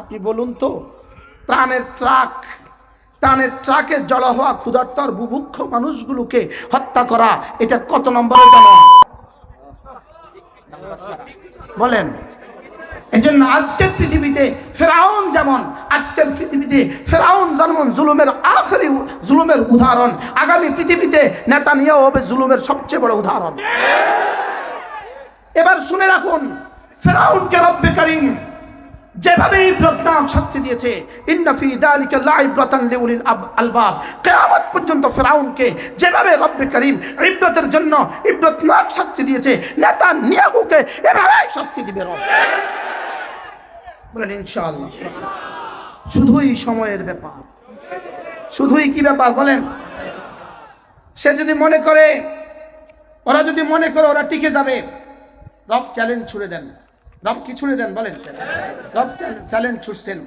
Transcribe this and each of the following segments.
আপনি বলুন তো, প্রাণের ট্রাক, প্রাণের ট্রাকে জড় হওয়া ক্ষুধার্তর বুভুক্ষ মানুষগুলোকে হত্যা করা, এটা কত নম্বরে জানো? বলেন। জন্য আজকের পৃথিবীতে ফেরাউন যেমন, আজকের পৃথিবীতে ফেরাউন যেমন জুলুমের আখরি জুলুমের উদাহরণ, আগামী পৃথিবীতে নেতা নিয়েও হবে জুলুমের সবচেয়ে বড় উদাহরণ। এবার শুনে রাখুন, ফেরাউনকে রব্বে করিম যেভাবে ইব্রতনাক শাস্তি দিয়েছে ইন্নাফি দালিকা লাইব্রাতান লিউলিল আব- আলবাব। কিয়ামত পর্যন্ত ফেরাউনকে যেভাবে রব্বে করিম ইব্রতের জন্য ইব্রতনাক শাস্তি দিয়েছে, নেতা নিয়াহুকে এভাবেই শাস্তি দিবে রব। বলেন, ইনশাআল্লাহ। শুধুই সময়ের ব্যাপার। শুধুই কি ব্যাপার বলেন? সে যদি মনে করে, ওরা যদি মনে করে ওরা টিকে যাবে, রব চ্যালেঞ্জ ছুড়ে দেন। রব কি ছুড়ে দেন, বলেন। রব চ্যালেঞ্জ ছুটছেন।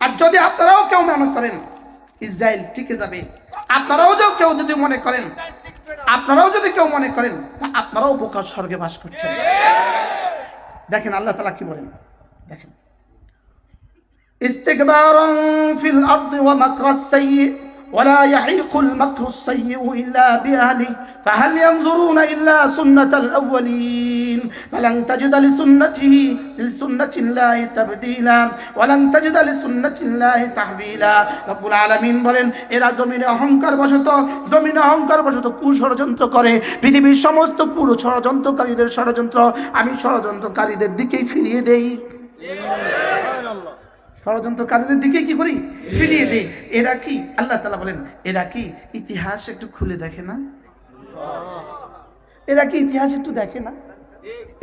আর যদি আপনারাও কেউ মনে করেন, ইসরায়েল টিকে যাবে, আপনারাও যদি কেউ যদি মনে করেন, আপনারাও যদি কেউ মনে করেন, তা আপনারাও বোকার স্বর্গে বাস করছেন। দেখেন, আল্লাহ তালা কি বলেন? দেখেন। ইস্তেকবার ফিল আর্দি ওয়া মাকরাস সাইয়্যি ولا يحيق المكر السيء إلا بأهله فهل ينظرون إلا سنة الأولين فلن تجد لسنته لسنة الله تبديلا ولن تجد لسنة الله تحويلا رب العالمين বলেন এরা জমিনে অহংকার বশত জমিনে অহংকার বশত কুষড়যন্ত্র করে পৃথিবীর সমস্ত কুড় ষড়যন্ত্রকারীদের ষড়যন্ত্র আমি ষড়যন্ত্রকারীদের দিকেই ফিরিয়ে দেই ষড়যন্ত্রকারীদের দিকে কি করি? ফিরিয়ে দিই। এরা কি? আল্লাহ তালা বলেন, এরা কি ইতিহাস একটু খুলে দেখে না? এরা কি ইতিহাস একটু দেখে না?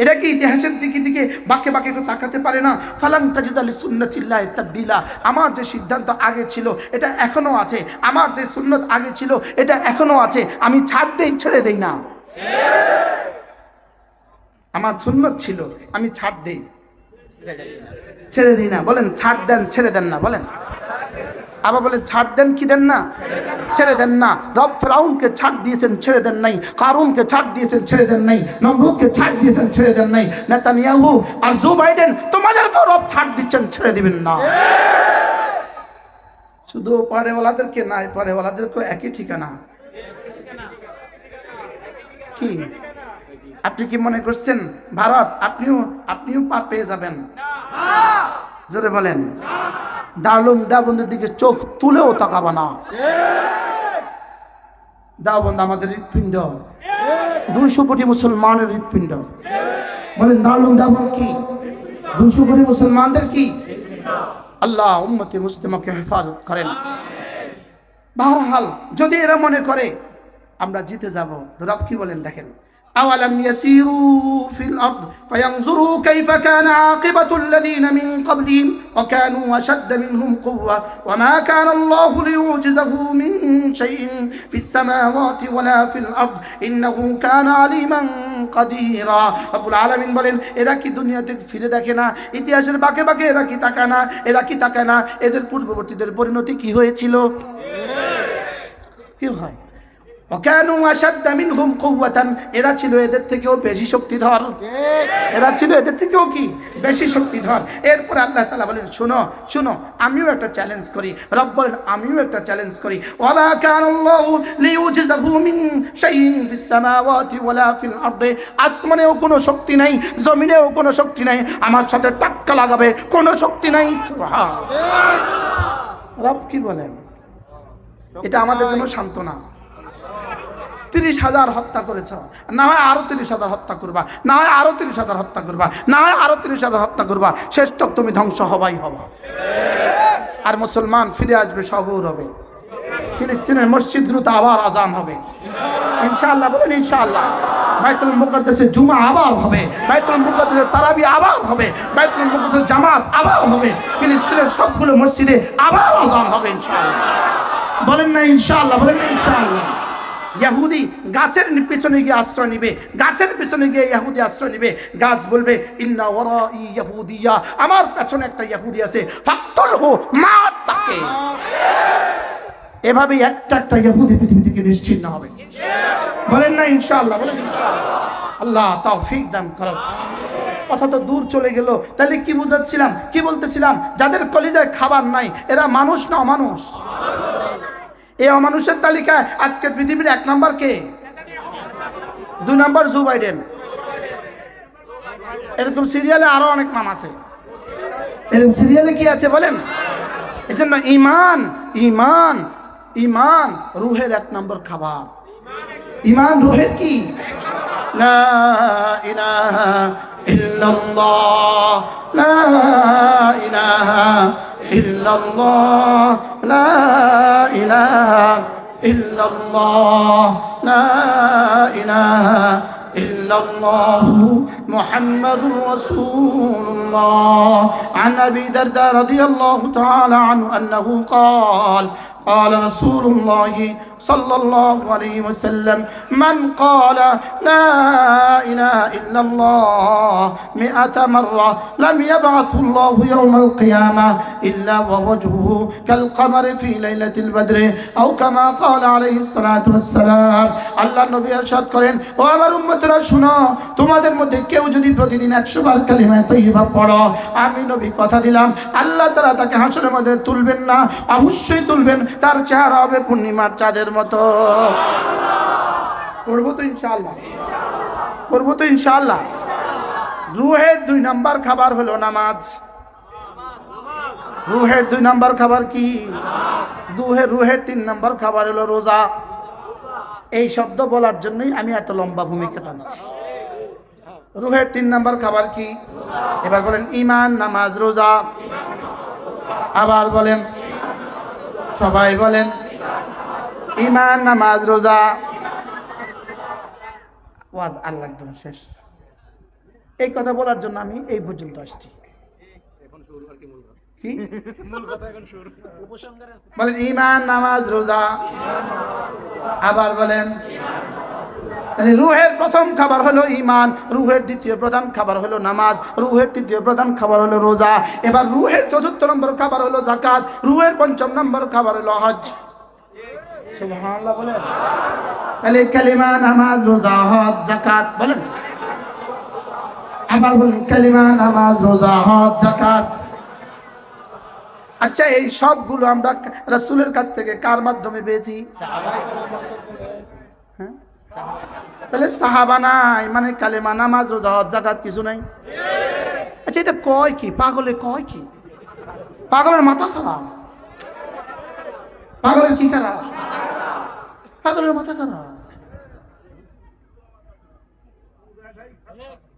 এরা কি ইতিহাসের দিকে দিকে বাকে বাকে একটু তাকাতে পারে না? ফালাং তাজিদ আলী সুন্নতিল্লাহ তাবদিলা। আমার যে সিদ্ধান্ত আগে ছিল, এটা এখনও আছে। আমার যে সুন্নত আগে ছিল, এটা এখনও আছে। আমি ছাড় দেই, ছেড়ে দেই না। আমার সুন্নত ছিল, আমি ছাড় দেই। ছেড়ে দিই না, বলেন ছাড় দেন, ছেড়ে দেন না, বলেন। আবার বলেন, ছাড় দেন কি দেন না? ছেড়ে দেন না। রব ফ্রাউনকে ছাড় দিয়েছেন, ছেড়ে দেন নাই। কারুনকে ছাড় দিয়েছেন, ছেড়ে দেন নাই। নমরুদকে ছাড় দিয়েছেন, ছেড়ে দেন নাই। নেতানিয়াহু আর জো বাইডেন তোমাদেরকেও রব ছাড় দিচ্ছেন, ছেড়ে দিবেন না। শুধু পরেওয়ালাদেরকে নাই পরেওয়ালাদেরকেও একই ঠিকানা। কি? আপনি কি মনে করছেন, ভারত, আপনিও আপনিও পার পেয়ে যাবেন? জোরে বলেন। দারুম দাবন্দের দিকে চোখ তুলেও তাকাবা না। দাবন্দ আমাদের হৃৎপিণ্ড। দুইশো কোটি মুসলমানের হৃৎপিণ্ড। বলেন দারুম দাবন কি? দুইশো কোটি মুসলমানদের কি? আল্লাহ উম্মতি মুসলিমকে হেফাজত করেন। বাহরহাল যদি এরা মনে করে, আমরা জিতে যাব। রব কি বলেন দেখেন। أولم يسيروا في الأرض فينظروا كيف كان عاقبة الذين من قبلهم وكانوا أشد منهم قوة وما كان الله ليعجزه من شيء في السماوات ولا في الأرض إنه كان عليما কাদিরা রব্বুল আলামিন বলেন এরা কি দুনিয়াতে ফিরে দেখে না ইতিহাসের বাকে বাকে এরা কি তাকায় না এরা কি তাকায় না এদের পূর্ববর্তীদের পরিণতি কি হয়েছিল কি হয় অকানু আসাদ্দা মিনহুম কুওয়াতান, এরা ছিল এদের থেকেও বেশি শক্তিধর। এরা ছিল এদের থেকেও কি? বেশি শক্তিধর। এরপর আল্লাহ তালা বলেন, শুনো শুনো, আমিও একটা চ্যালেঞ্জ করি। রব বলেন, আমিও একটা চ্যালেঞ্জ করি। ওয়ালা আসমানেও কোনো শক্তি নাই, জমিনেও কোনো শক্তি নাই, আমার সাথে টাক্কা লাগাবে কোনো শক্তি নাই। রব কি বলেন? এটা আমাদের জন্য সান্ত্বনা। তিরিশ হাজার হত্যা করেছ। না হয় আরও তিরিশ হাজার হত্যা করবা, না হয় আরও তিরিশ হাজার হত্যা করবা, না হয় আরও তিরিশ হাজার হত্যা করবা, শেষ তক তুমি ধ্বংস হবাই হবা। আর মুসলমান ফিরে আসবে সগৌরবে ফিলিস্তিনের মসজিদগুলোতে আবার আজান হবে। ইনশাআল্লাহ, বলেন ইনশাআল্লাহ। বাইতুল মুকদ্দাসে জুমা আবার হবে, বাইতুল মুকদ্দাসে তারাবি আবার হবে, বাইতুল মুকদ্দাসে জামাত আবার হবে, ফিলিস্তিনের সবগুলো মসজিদে আবার আজান হবে ইনশাআল্লাহ। বলেন না ইনশাআল্লাহ, বলেন না ইনশাআল্লাহ। ইয়াহুদি গাছের পিছনে গিয়ে আশ্রয় নিবে। গাছের পিছনে গিয়ে ইয়াহুদি আশ্রয় নিবে। গাছ বলবে, ইন্না ওরা ইয়াহুদিয়া আমার পেছনে একটা ইয়াহুদি আছে। ফাক্তল হো মার তাকে। এভাবে একটা একটা ইয়াহুদি পৃথিবী থেকে নিশ্চিন্ন হবে। বলেন না, ইনশাআল্লাহ, বলেন। আল্লাহ তাওফিক দান করুন। কথা তো দূর চলে গেল। তাহলে কি বুঝাচ্ছিলাম, কি বলতেছিলাম? যাদের কলিজায় খাবার নাই, এরা মানুষ না অমানুষ? এই অমানুষের তালিকায় আজকের পৃথিবীর এক নম্বর কে? দুই নম্বর জো বাইডেন। এরকম সিরিয়ালে আরও অনেক নাম আছে। এরকম সিরিয়ালে কি আছে বলেন? এই জন্য ইমান ইমান ইমান রুহের এক নম্বর খাবার। ইমান রুহের কি? ইলাহা إلا الله لا إله إلا الله لا إله إلا الله لا إله إلا الله. محمد رسول الله. عن أبي درداء رضي الله تعالى عنه أنه قال قال رسول الله صلى الله عليه وسلم من قال لا إله إلا الله مئة مرة لم يبعث الله يوم القيامة إلا ووجهه كالقمر في ليلة البدر أو كما قال عليه الصلاة والسلام আল্লাহ নবী ارشاد করেন ও আমার উম্মতরা শুনো তোমাদের মধ্যে কেউ যদি প্রতিদিন একশো বার কালিমায় তৈবা পড়ো আমি নবী কথা দিলাম আল্লাহ তারা তাকে হাসরের মধ্যে তুলবেন না অবশ্যই তুলবেন তার চেহারা হবে পূর্ণিমার চাঁদের মতো। করব তো ইনশাআল্লাহ। করব তো ইনশাআল্লাহ। রুহের দুই নাম্বার খাবার হলো নামাজ। রুহের দুই নাম্বার খাবার কি? দুহের রুহের তিন নাম্বার খাবার হলো রোজা। এই শব্দ বলার জন্যই আমি এত লম্বা ভূমিকা টানছি। রুহের তিন নাম্বার খাবার কি? এবার বলেন ইমান নামাজ, রোজা। আবার বলেন, সবাই বলেন ইমান নামাজ, রোজা। ওয়াজ আল্লাহ একদম শেষ। এই কথা বলার জন্য আমি এই পর্যন্ত আসছি। বলেন ইমান নামাজ, রোজা। আবার বলেন রুহের প্রথম খাবার হলো ইমান রুহের দ্বিতীয় প্রধান খাবার হলো নামাজ, রুহের তৃতীয় প্রধান খাবার হলো রোজা। এবার রুহের চতুর্থ নম্বর খাবার হলো জাকাত রুহের পঞ্চম নম্বর খাবার হলো হজ সুবহানাল্লাহ বলেন। তাহলে কালিমা, নামাজ, রোজা, হজ জাকাত বলেন। আবার বলেন, কালিমা, নামাজ, রোজা, হজ জাকাত আচ্ছা এই সবগুলো আমরা রাসূলের কাছ থেকে কার মাধ্যমে পেয়েছি? হ্যাঁ? তাহলে সাহাবা নাই মানে কালেমা, নামাজ, রোজা, হজ জাকাত কিছু নাই। আচ্ছা এটা কয় কি? পাগলে কয় কি? পাগলের মাথা খারাপ। পাগলের কি খারাপ পাগলের মাথা খারাপ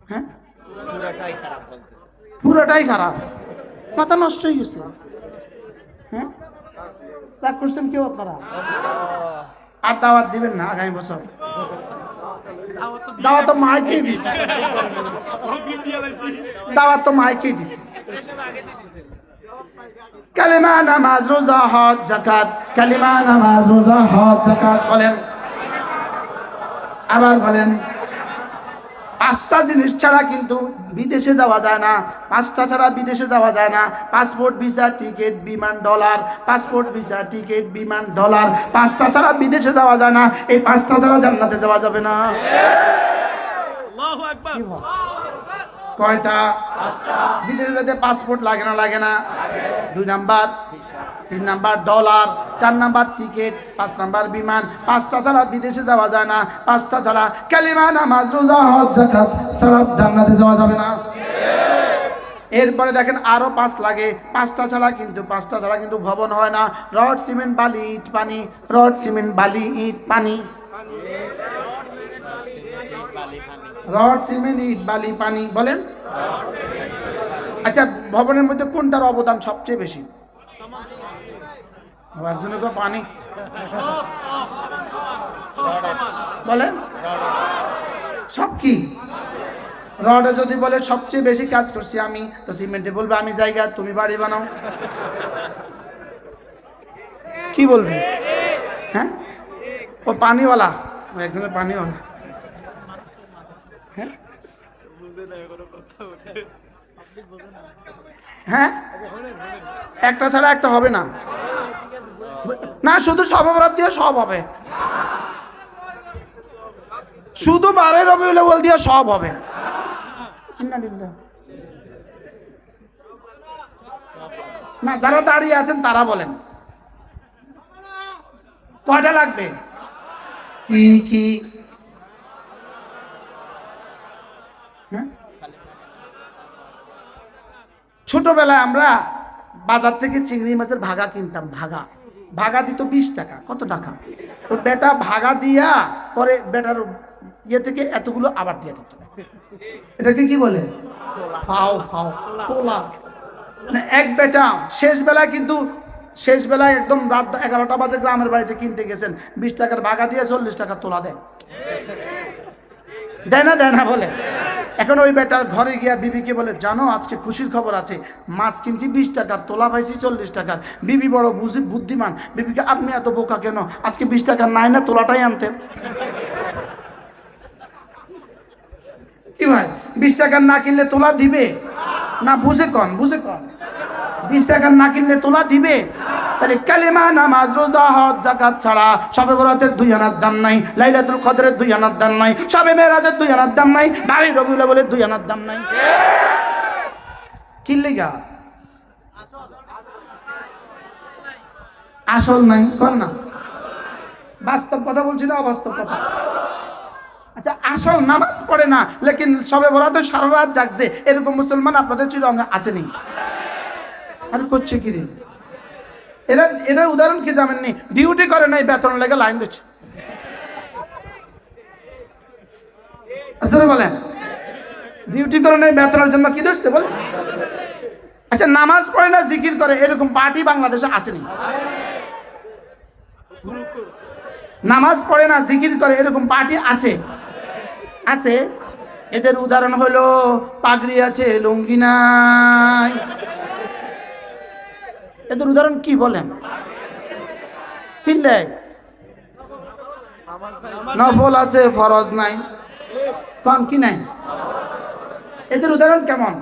হ্যাঁ? পুরোটাই খারাপ। মাথা নষ্ট হয়ে গেছে। হ্যাঁ? রাগ করছেন কেউ আপনারা? আর দাওয়াত দিবেন না আগামী বছর। দাওয়াত তো মাইকেই দিছে। দাওয়াত তো মাইকেই দিছে। কালিমা নামাজ রোজা হজ জাকাত কালিমা নামাজ রোজা হজ জাকাত বলেন। আবার বলেন পাঁচটা জিনিস ছাড়া কিন্তু বিদেশে যাওয়া যায় না। পাঁচটা ছাড়া বিদেশে যাওয়া যায় না। পাসপোর্ট ভিসা টিকিট বিমান ডলার। পাসপোর্ট ভিসা টিকিট বিমান ডলার। পাঁচটা ছাড়া বিদেশে যাওয়া যায় না। এই পাঁচটা ছাড়া জান্নাতে যাওয়া যাবে না? কয়টা? বিদেশে যেতে পাসপোর্ট লাগে না লাগে না। দুই নাম্বার। তিন নাম্বার ডলার চার নাম্বার টিকিট পাঁচ নাম্বার, বিমান। পাঁচটা ছাড়া বিদেশে যাওয়া যায় না। পাঁচটা ছাড়া কালিমা, নামাজ, রোজা, হজ জাকাত ছাড়া জান্নাতে যাওয়া যাবে না। এরপরে দেখেন আরও পাঁচ লাগে। পাঁচটা ছাড়া কিন্তু, পাঁচটা ছাড়া কিন্তু ভবন হয় না। রড, সিমেন্ট, বালি, ইট, পানি। রড, সিমেন্ট, বালি, ইট, পানি। রড, সিমেন্ট, ইট, বালি, পানি, বলেন? আচ্ছা ভবনের মধ্যে কোনটার অবদান সবচেয়ে বেশি? পানি। বলেন? সব কি? রডে যদি বলে, সবচেয়ে বেশি কাজ করছি আমি, তো সিমেন্টে বলবে, আমি জায়গা, তুমি বাড়ি বানাও। কি বলবে? হ্যাঁ? ও পানিওয়ালা। একজনের পানিওয়ালা হ্যাঁ হ্যাঁ? একটা ছাড়া একটা হবে না। না শুধু সব অপরাধ দিয়ে সব হবে। শুধু বারে রবিউল আউয়াল দিয়ে সব হবে। না যারা দাঁড়িয়ে আছেন তারা বলেন। কয়টা লাগবে? কি কি? হ্যাঁ? ছোটবেলায় আমরা বাজার থেকে চিংড়ি মাছের ভাগা কিনতাম, ভাগা। ভাগা দিত বিশ টাকা, কত টাকা? তো বেটা ভাগা দিয়া পরে বেটার ইয়ে থেকে এতগুলো আবার দিয়ে দিত। এটাকে কি বলে? ফাও ফাও, তোলা। মানে এক বেটা শেষ বেলায় কিন্তু, শেষ বেলায় একদম রাত এগারোটা বাজে গ্রামের বাড়িতে কিনতে গেছেন, বিশ টাকার ভাগা দিয়ে চল্লিশ টাকা তোলা দেয়। দেয় না দেয় না বলে? এখন ওই বেটা ঘরে গিয়া বিবিকে বলে, জানো, আজকে খুশির খবর আছে। মাছ কিনছি বিশ টাকা, তোলা পাইছি চল্লিশ টাকার বিবি বড় বুঝি বুদ্ধিমান। বিবিকে, আপনি এত বোকা কেন? আজকে বিশ টাকা নাই না, তোলাটাই আনতেন কি ভাই, বিশ টাকা না কিনলে তোলা দিবে? না, বুঝে কন বুঝে কন। বিশ টাকার না কিনলে তোলা দিবে? তাহলে কালিমা, নামাজ, রোজা, হজ জাকাত ছাড়া সবে বরাতের দুই আনার দাম নাই, লাইলাতুল কদরের দুই আনার দাম নাই, সবে মেরাজের দুই আনার দাম নাই বাড়ি রবিউল বলে দুই আনার দাম নাই। কিনলে গা? আসল নাই, কর না। বাস্তব কথা বলছি না, অবাস্তব কথা। আচ্ছা আসল নামাজ পড়ে না, লেকিন সবে বরাতে সারা রাত জাগছে, এরকম মুসলমান আপনাদের চিরঙ্গে আছে নি আর করছে কি রে? এরা এরা উদাহরণ কি জানেননি? ডিউটি করে নাই, বেতন লেগে লাইন দিচ্ছে। আচ্ছা বলেন। ডিউটি করে নাই, বেতনের জন্য কি ধরছে বলে আচ্ছা নামাজ পড়ে না, জিকির করে, এরকম পার্টি বাংলাদেশে আসেনি। নামাজ পড়ে না, জিকির করে, এরকম পার্টি আছে। আছে। এদের উদাহরণ হলো, পাগড়ি আছে, লুঙ্গি নাই। এদের উদাহরণ কি বলেন? কিনলে নফল আছে, ফরজ নাই। কম কি নাই? এদের উদাহরণ কেমন?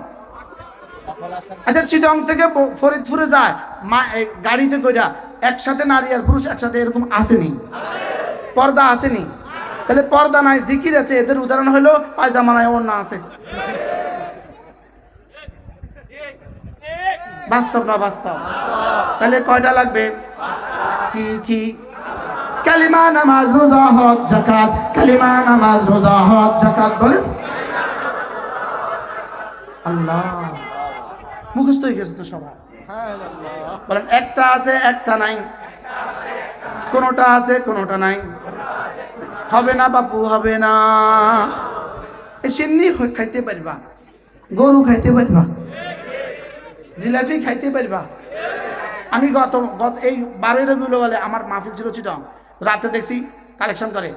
আচ্ছা চিটং থেকে ফরিদপুরে যায়, মা গাড়িতে কইরা একসাথে নারী আর পুরুষ একসাথে এরকম আসেনি। পর্দা আসেনি। তাহলে পর্দা নাই, জিকির আছে, এদের উদাহরণ হলো পায়জামা নাই ওর না আছে। বাস্তব না বাস্তব? তাহলে কয়টা লাগবে? কি কি? কালিমা, নামাজ, রোজা, হজ জাকাত কালিমা, নামাজ, রোজা, হজ জাকাত বলেন। আল্লাহ। মুখস্থ হয়ে গেছে তো সবাই বলেন, একটা আছে, একটা নাই। কোনোটা আছে, কোনোটা নাই। হবে না বাপু, হবে না। এ সিন্নি খাইতে পারবা। গরু খাইতে পারবা। জিলাপি খাইতে পারবা? আমি গত গত এই বারোই রবিউল বলে আমার মাহফিল ছিল চিটং। রাতে দেখছি কালেকশন করে।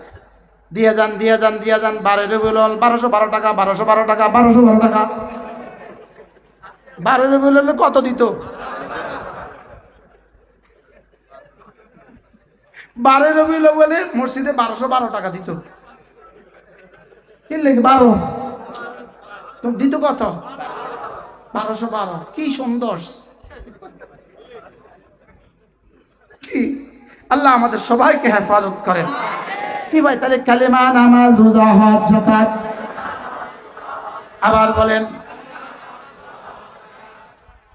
দিয়ে যান দিয়ে যান দিয়ে যান, বারোই রবিউল বারোশো বারো টাকা, বারোশো বারো টাকা, বারোশো বারো টাকা। বারোই রবিউল কত দিত? বারোই রবিউল বলে মসজিদে বারোশো বারো টাকা দিত। কিনলে বারো? তো দিত কত? বারোশো বারো। কি সুন্দর। কি? আল্লাহ আমাদের সবাইকে হেফাজত করেন। কি ভাই তাহলে কালেমা নামাজ রোজা হজ জাকাত আবার বলেন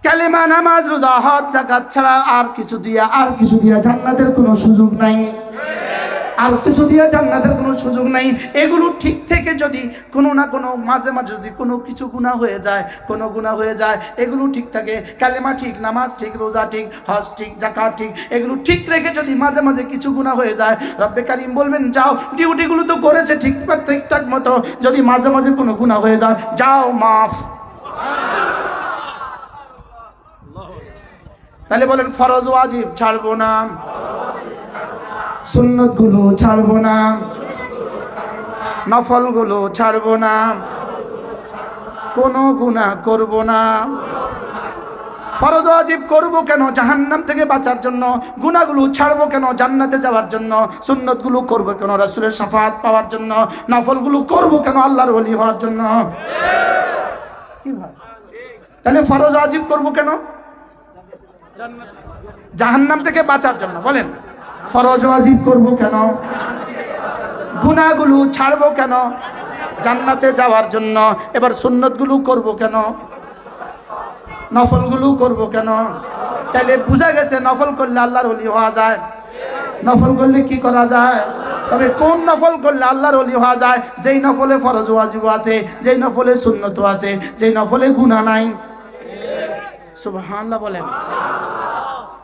কালেমা নামাজ রোজা হজ জাকাত ছাড়া আর কিছু দিয়া আর কিছু দিয়া জান্নাতের কোনো সুযোগ নাই। আর কিছু দিয়ে জান্নাতের কোনো সুযোগ নাই, এগুলো ঠিক থেকে যদি কোনো না কোনো, মাঝে মাঝে যদি কোনো কিছু গুণা হয়ে যায়, কোনো গুণা হয়ে যায়, এগুলো ঠিক থাকে। কালেমা ঠিক, নামাজ ঠিক, রোজা ঠিক, হজ ঠিক জাকা ঠিক, এগুলো ঠিক রেখে যদি মাঝে মাঝে কিছু গুণা হয়ে যায়, রব্বে কারিম বলবেন, যাও, ডিউটিগুলো তো করেছে ঠিক ঠিকঠাক মতো, যদি মাঝে মাঝে কোনো গুণা হয়ে যায়, যাও, মাফ। তাহলে বলেন, ফরজ ওয়াজিব, ছাড়বো না। সুন্নতগুলো ছাড়বো না। নফলগুলো ছাড়বো না। কোনো গুণা করব না। ফরজ ওয়াজিব করব কেন জাহান্নাম থেকে বাঁচার জন্য? গুণাগুলো ছাড়বো কেন জান্নাতে যাওয়ার জন্য? সুন্নতগুলো করব কেন রাসূলের সাফাত পাওয়ার জন্য? নফলগুলো করব কেন আল্লাহর ওলি হওয়ার জন্য? তাহলে ফরজ ওয়াজিব করব কেন? জাহান্নাম থেকে বাঁচার জন্য, বলেন। ফরজ ওয়াজিব করব কেন? গুনাহগুলো ছাড়বো কেন? জান্নাতে যাওয়ার জন্য। এবার সুন্নতগুলো করব কেন? নফলগুলো করব কেন? তাহলে বুঝা গেছে নফল করলে আল্লাহর ওলি হওয়া যায়। নফল করলে কি করা যায়? তবে কোন নফল করলে আল্লাহর ওলি হওয়া যায়? যেই নফলে ফরজ ওয়াজিব আছে, যেই নফলে সুন্নত আছে, যেই নফলে গুনাহ নাই। সুবহানাল্লাহ বলেন।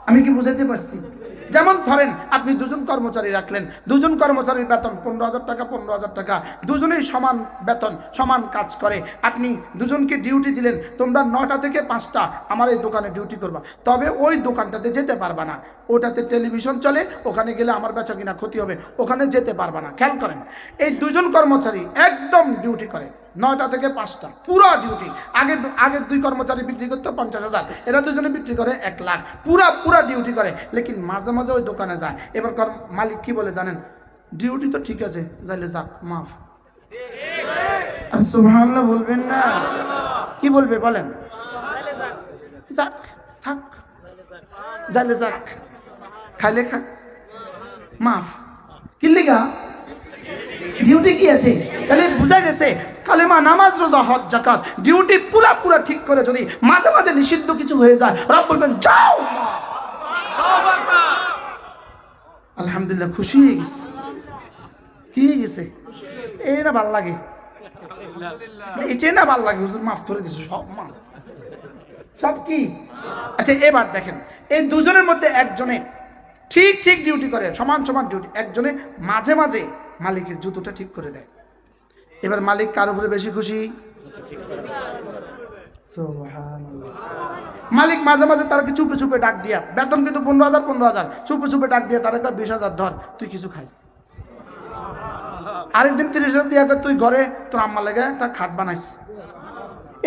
আমি কি বুঝাতে পারছি? যেমন ধরেন, আপনি দুজন কর্মচারী রাখলেন, দুজন কর্মচারীর বেতন পনেরো হাজার টাকা, পনেরো হাজার টাকা, দুজনেই সমান বেতন, সমান কাজ করে। আপনি দুজনকে ডিউটি দিলেন, তোমরা নটা থেকে পাঁচটা আমার এই দোকানে ডিউটি করবা। তবে ওই দোকানটাতে যেতে পারবা না। ওটাতে টেলিভিশন চলে, ওখানে গেলে আমার বেচা কিনা ক্ষতি হবে, ওখানে যেতে পারবা না। খেয়াল করেন, এই দুজন কর্মচারী একদম ডিউটি করে। নয়টা থেকে পাঁচটা। পুরো ডিউটি আগে আগের দুই কর্মচারী বিক্রি করতো পঞ্চাশ হাজার। এরা দুজনে বিক্রি করে এক লাখ। পুরা পুরা ডিউটি করে। লেকিন মাঝে মাঝে ওই দোকানে যায়। এবার কর্ম- মালিক কি বলে জানেন? ডিউটি তো ঠিক আছে, যাইলে যাক মাফ। আর সুবহানাল্লাহ বলবেন না। কি বলবে বলেন? যাক, থাক। যাইলে যাক। খাইলে খাক মাফ। কি লিগা ডিউটি কি আছে? তাহলে বোঝা গেছে, কালেমা, নামাজ, রোজা, হজ জাকাত ডিউটি পুরা পুরা ঠিক করে যদি মাঝে মাঝে নিষিদ্ধ কিছু হয়ে যায়, রব বলবেন, যাও! আলহামদুলিল্লাহ, খুশি হয়ে গেছে। কি হয়ে গেছে? এই না ভালো লাগে। এটাই না ভালো লাগে, হুজুর, মাফ করে দিছে, সব মাফ সব কি? আচ্ছা এবার দেখেন, এই দুজনের মধ্যে একজনে ঠিক ঠিক ডিউটি করে, সমান সমান ডিউটি একজনে মাঝে মাঝে মালিকের জুতোটা ঠিক করে দেয়। এবার মালিক কার উপরে বেশি খুশি? মালিক মাঝে মাঝে তারকে চুপে চুপে ডাক দিয়া বেতন কিন্তু পনেরো হাজার পনেরো হাজার। চুপে চুপে ডাক দিয়া তার বিশ হাজার ধর তুই কিছু খাইস। আরেকদিন তিরিশ হাজার দিয়া তুই ঘরে তোর আম্মা লেগে তার খাট বানাইস।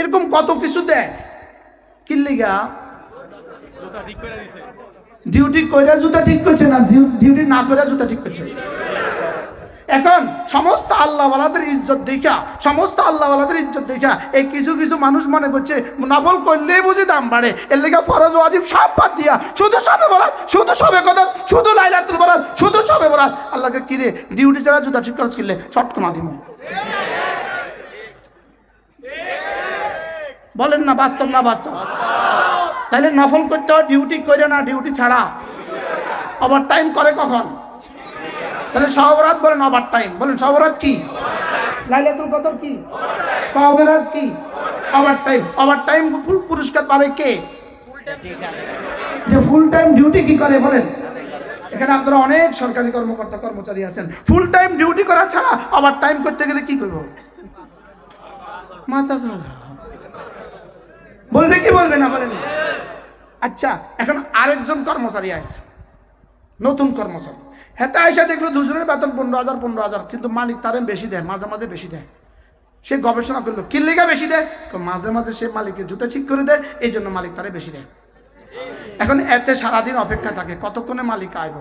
এরকম কত কিছু দেয়। কিল্লিগা ডিউটি কইরা জুতা ঠিক করছে না? ডিউটি না কইরা জুতা ঠিক করছে। এখন সমস্ত আল্লাহওয়ালাদের ইজ্জত দেখা, সমস্ত আল্লাহওয়ালাদের ইজ্জত দেখা। এই কিছু কিছু মানুষ মনে করছে, নফল করলেই বুঝি দাম বাড়ে। এর লেগে ফরজ ওয়াজিব সব বাদ দিয়া, শুধু সবে বরাত, শুধু সবে কথা শুধু লাইলাতুল বরাত, শুধু সবে বরাত। আল্লাহকে কিরে ডিউটি ছাড়া জুতা ঠিক খরচ করলে চটক মাধ্যম বলেন না বাস্তব না বাস্তব? তাহলে নফল করতে হয় ডিউটি করে না ডিউটি ছাড়া? ওভার টাইম করে কখন? তাহলে সহবরাত বলেন ওভার টাইম। বলেন, সহবরাত কি? লাইলাতুল কদর কি? সহবরাত কি? Over time. ওভার টাইম পুরস্কার পাবে কে? যে ফুল টাইম ডিউটি কি করে বলেন? এখানে আপনারা অনেক সরকারি কর্মকর্তা কর্মচারী আছেন। ফুল টাইম ডিউটি করা ছাড়া আবার টাইম করতে গেলে কি করব? মাথা খারাপ। বলবে কি বলবে না বলেন? আচ্ছা এখন আরেকজন কর্মচারী আছে। নতুন কর্মচারী। হেতে আইসা দেখল দুজনের বেতন পনেরো হাজার পনেরো হাজার। কিন্তু মালিক তারে বেশি দেয়, মাঝে মাঝে বেশি দেয়। সে গবেষণা করল কি লেগা বেশি দেয়? তো মাঝে মাঝে সে মালিকের জুতো ঠিক করে দেয়, এই জন্য মালিক তারে বেশি দেয়। এখন এতে সারাদিন অপেক্ষা থাকে, কতক্ষণে মালিক আইব?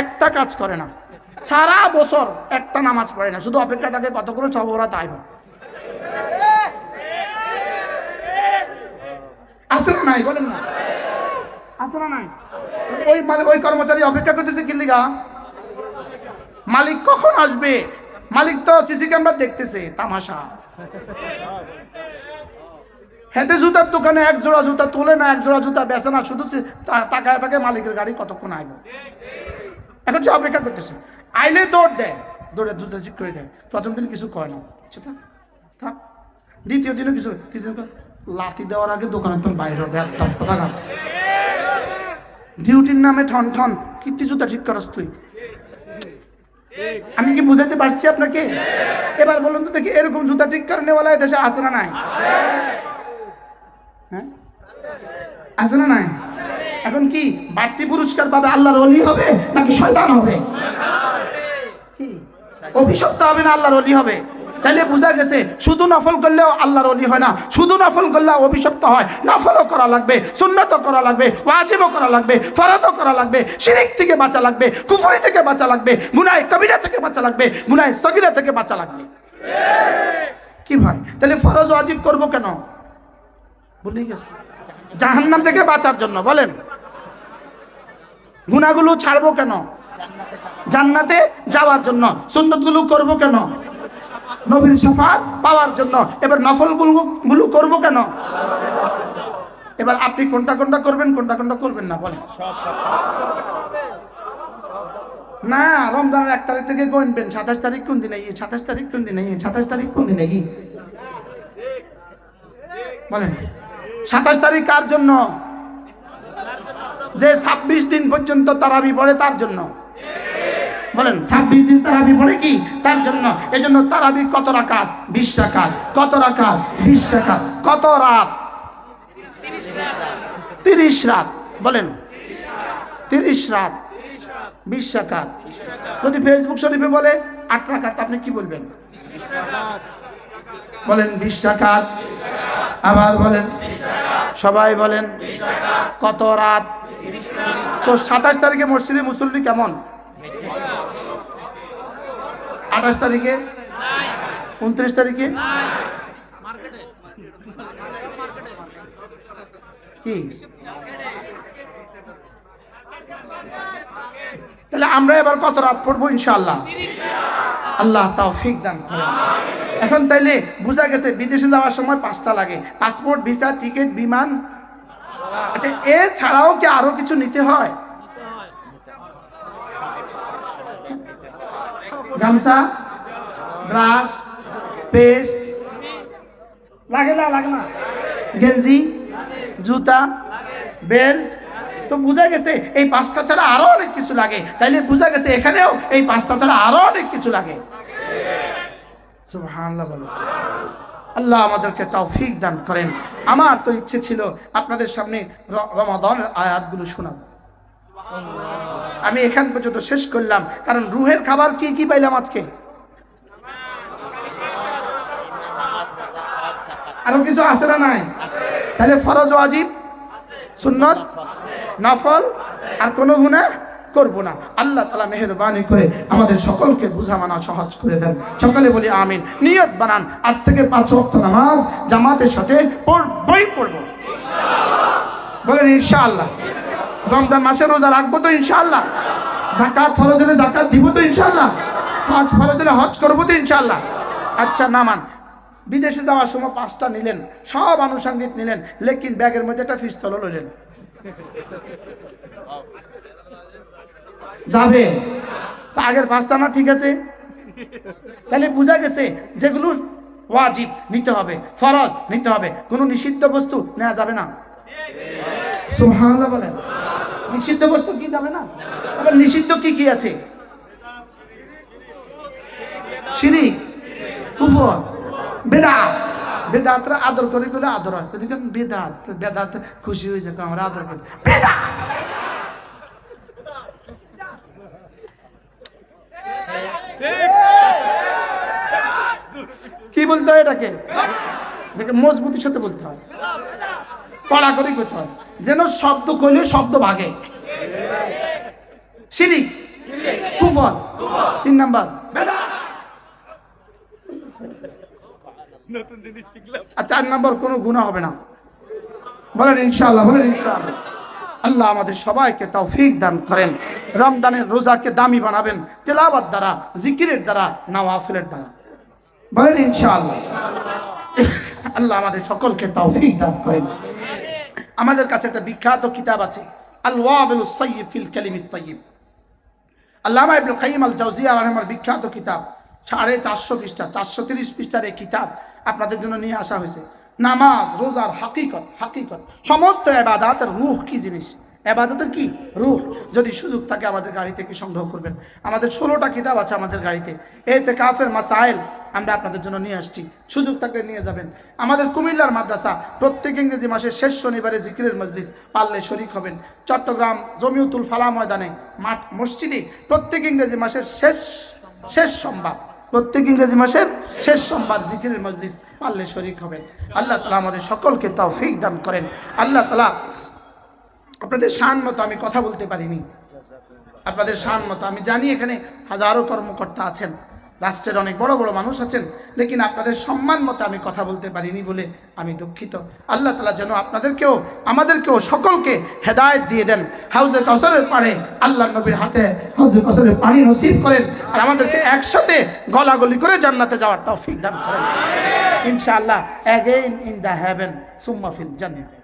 একটা কাজ করে না, সারা বছর একটা নামাজ পড়ে না, শুধু অপেক্ষা থাকে কতক্ষণে ছবরাত আইব। না নাই, বলেন না। আছে না নাই? ওই কর্মচারী অপেক্ষা করতেছে কিল্লিগা মালিক কখন আসবে? মালিক তো সিসি ক্যামেরা দেখতেছে তামাশা। হেঁটে জুতার দোকানে এক জোড়া জুতা তোলে না এক জোড়া জুতা বেচে না শুধু তাকায় থাকে মালিকের গাড়ি কতক্ষণ আইব? এখন সে অপেক্ষা করতেছে। আইলে দৌড় দেয় দৌড়ে জুতা ঠিক করে দেয়। প্রথম দিন কিছু করে না। আচ্ছা থাক, থাক। দ্বিতীয় দিনও কিছু তৃতীয় লাথি দেওয়ার আগে দোকান একদম বাইরে একটা কথা ডিউটির নামে ঠন ঠন, কীর্তি জুতা ঠিক করস তুই। আমি কি বুঝাতে পারছি আপনাকে? এবার বলুন তো দেখি, এরকম জুতা ঠিক করে নেওয়ালা দেশে আছে না নাই? হ্যাঁ? না নাই? এখন কি বাড়তি পুরস্কার পাবে আল্লাহর অলি হবে, নাকি শয়তান হবে? অভিশপ্ত হবে না আল্লাহর অলি হবে? তাহলে বোঝা গেছে, শুধু নফল করলেও আল্লাহর অলি হয় না। শুধু নফল করলে অভিশপ্ত হয়। নফলও করা লাগবে সুন্নত করা লাগবে, ওয়াজিবও করা লাগবে ফরাজও করা লাগবে, শিরিক থেকে বাঁচা লাগবে, কুফরি থেকে বাঁচা লাগবে, গুনায় কবিরা থেকে বাঁচা লাগবে, গুনায় সগিরা থেকে বাঁচা লাগবে। কি ভাই? তাহলে ফরজ, ওয়াজিব করব কেন? ভুলে গেছে। জাহান্নাম থেকে বাঁচার জন্য, বলেন। গুনাগুলো ছাড়বো কেন? জান্নাতে যাওয়ার জন্য, সুন্নতগুলো করব কেন? নবীর সাফাত পাওয়ার জন্য। এবার নফলগুলো করব কেন? এবার আপনি কোনটা কোনটা করবেন, কোনটা কোনটা করবেন না বলেন। না, রমজানের এক তারিখ থেকে গণবেন। সাতাশ তারিখ কোন দিনে গিয়ে? সাতাশ তারিখ কোন দিনে গিয়ে? সাতাশ তারিখ কোন দিনে গিয়ে? বলেন। সাতাশ তারিখ কার জন্য? যে ছাব্বিশ দিন পর্যন্ত তারাবি পড়ে তার জন্য। বলেন। ছাব্বিশ দিন তারাবি পড়ে কি? তার জন্য, এজন্য তারাবি কত রাকাত? বিশ রাকাত। কত রাকাত? বিশ রাকাত। কত রাত? তিরিশ রাত। বলেন। তিরিশ রাত। বিশ রাকাত। যদি ফেসবুক শরীফে বলে, আট রাকাত, আপনি কি বলবেন? বলেন, বিশ রাকাত। আবার বলেন, সবাই বলেন, কত রাত? তো সাতাশ তারিখে মসজিদে মুসল্লি কেমন? আঠাশ তারিখে? উনত্রিশ তারিখে? কি? তাহলে আমরা এবার কত রাত পড়ব ইনশাল্লাহ আল্লাহ তৌফিক দান এখন তাইলে বোঝা গেছে, বিদেশে যাওয়ার সময় পাঁচটা লাগে। পাসপোর্ট, ভিসা, টিকিট, বিমান। আচ্ছা এছাড়াও কি আরও কিছু নিতে হয়? গামছা, ব্রাশ, পেস্ট। লাগে না লাগে না। গেঞ্জি, জুতা, বেল্ট। তো বোঝা গেছে, এই পাঁচটা ছাড়া আরও অনেক কিছু লাগে। তাইলে বোঝা গেছে, এখানেও এই পাঁচটা ছাড়া আরও অনেক কিছু লাগে। আল্লাহ আমাদেরকে তৌফিক দান করেন। আমার তো ইচ্ছে ছিল আপনাদের সামনে রমাদানের আয়াতগুলো শোনাবো। আমি এখান পর্যন্ত শেষ করলাম। কারণ রুহের খাবার কি কি পাইলাম আজকে? আরও কিছু আছে না নাই? তাহলে ফরজ ওয়াজিব সুন্নত? নফল? আর কোনো গুণা করব না। আল্লাহ তালা মেহরবানি করে আমাদের সকলকে বুঝা মানা সহজ করে দেন। সকলে বলি আমিন। নিয়ত বানান। আজ থেকে পাঁচ ওয়াক্ত নামাজ জামাতের সাথে পড়বই পড়ব। বলেন ইনশাআল্লাহ। রমজান মাসে রোজা রাখব তো ইনশাল্লাহ জাকাত ফরজ জাকাত দিব তো ইনশাল্লাহ হজ ফরজ হজ করব তো ইনশাআল্লাহ। আচ্ছা নামান। বিদেশে যাওয়ার সময় পাঁচটা নিলেন, সব আনুষঙ্গিক নিলেন, লেকিন ব্যাগের মধ্যে একটা ফিস্তল লইলেন। যাবে। তা আগের পাঁচটা না ঠিক আছে? তাহলে বোঝা গেছে যেগুলো ওয়াজিব, নিতে হবে। ফরজ, নিতে হবে। কোনো নিষিদ্ধ বস্তু নেওয়া যাবে না। সুবহানাল্লাহ বলেন। নিষিদ্ধ বস্তু কি যাবে না? আবার নিষিদ্ধ কি কি আছে? বেদাত। বেদাতরা আদর করে করে আদর হয়। বেদাত বেদাত খুশি হয়ে যাবে আমরা আদর করি। বেদাত! কি বলতে হয় এটাকে মজবুতির সাথে বলতে হয়। কড়া করে করতে হয়। যেন শব্দ কইলে শব্দ ভাগে। সিঁড়ি। কুফর তিন নাম্বার। আর চার নাম্বার কোনো গুণা হবে না। বলেন ইনশাআল্লাহ বলেন ইনশাআল্লাহ। আল্লাহ আমাদের সবাইকে তৌফিক দান করেন। রমজানের রোজাকে দামি বানাবেন। তেলাওয়াত দ্বারা জিকিরের দ্বারা নওয়াফিলের দ্বারা। বলেন ইনশাআল্লাহ। আল্লাহ আমাদের সকলকে তৌফিক দান করেন। আমাদের কাছে একটা বিখ্যাত কিতাব আছে আল ওয়াবিল সাইয়্যিব ফিল কালিমিত তাইয়্যিব আল্লামা ইবনুল কাইয়িম আল বিখ্যাত কিতাব, সাড়ে চারশো পৃষ্ঠা, চারশো তিরিশ পৃষ্ঠার এই কিতাব আপনাদের জন্য নিয়ে আসা হয়েছে। নামাজ, রোজার হাকিকত হাকিকত, সমস্ত এবাদাতের রুহ কি জিনিস? এবাদতের কি রুহ যদি সুযোগ থাকে আমাদের গাড়ি থেকে সংগ্রহ করবেন? আমাদের ষোলোটা কিতাব আছে আমাদের গাড়িতে। এতে কাফের মাসাইল আমরা আপনাদের জন্য নিয়ে আসছি। সুযোগ থাকলে নিয়ে যাবেন। আমাদের কুমিল্লার মাদ্রাসা প্রত্যেক ইংরেজি মাসের শেষ শনিবারে জিকিরের মজলিস পারলে শরিক হবেন। চট্টগ্রাম জমিউতুল ফালা ময়দানে, মাঠ, মসজিদে প্রত্যেক ইংরেজি মাসের শেষ শেষ সোমবার, প্রত্যেক ইংরেজি মাসের শেষ সোমবার জিকিরের মজলিস পারলে শরিক হবেন। আল্লাহ তালা আমাদের সকলকে তৌফিক দান করেন। আল্লাহ তালা আপনাদের শান মতো আমি কথা বলতে পারিনি। আপনাদের শান মতো আমি জানি এখানে হাজারো কর্মকর্তা আছেন, রাষ্ট্রের অনেক বড় বড় মানুষ আছেন, লেকিন আপনাদের সম্মান মতো আমি কথা বলতে পারিনি বলে আমি দুঃখিত। আল্লাহ তালা যেন আপনাদেরকেও, আমাদেরকেও সকলকে হেদায়েত দিয়ে দেন। হাউজে কসরের পাড়ে আল্লাহ নবীর হাতে হাউজে কসরের পানি নসিব করেন আর আমাদেরকে একসাথে গলাগলি করে জান্নাতে যাওয়ার তৌফিক দান করেন। ইনশাআল্লাহ অ্যাগেইন ইন দ্য হেভেন সুম্মা ফিল জান্নাত